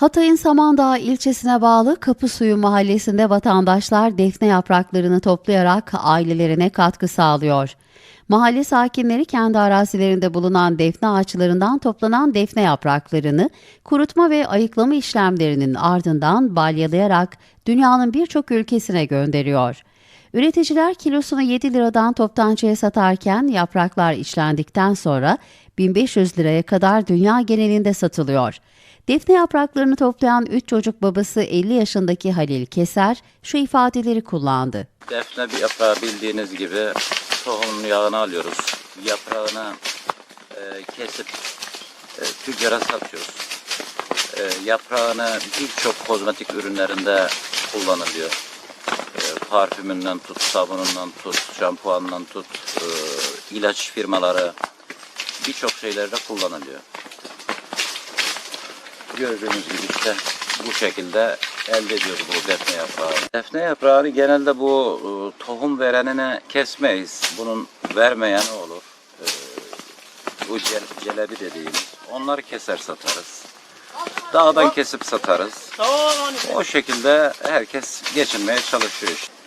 Hatay'ın Samandağ ilçesine bağlı Kapısuyu mahallesinde vatandaşlar defne yapraklarını toplayarak ailelerine katkı sağlıyor. Mahalle sakinleri kendi arazilerinde bulunan defne ağaçlarından toplanan defne yapraklarını kurutma ve ayıklama işlemlerinin ardından balyalayarak dünyanın birçok ülkesine gönderiyor. Üreticiler kilosunu 7 liradan toptancıya satarken yapraklar işlendikten sonra 1500 liraya kadar dünya genelinde satılıyor. Defne yapraklarını toplayan 3 çocuk babası 50 yaşındaki Halil Keser şu ifadeleri kullandı. Defne bir yaprağı bildiğiniz gibi tohumun yağını alıyoruz. Yaprağını e, kesip e, tüccara satıyoruz. E, yaprağını birçok kozmetik ürünlerinde kullanılıyor. Parfümünden tut, sabunundan tut, şampuanından tut, e, ilaç firmaları birçok şeylerde kullanılıyor. Gördüğünüz gibi işte bu şekilde elde ediyoruz bu defne yaprağı. Defne yaprağını genelde bu e, tohum verenine kesmeyiz. Bunun vermeyeni olur. E, bu cel- celebi dediğimiz. Onları keser satarız. Dağdan kesip satarız. O şekilde herkes geçinmeye çalışıyor işte.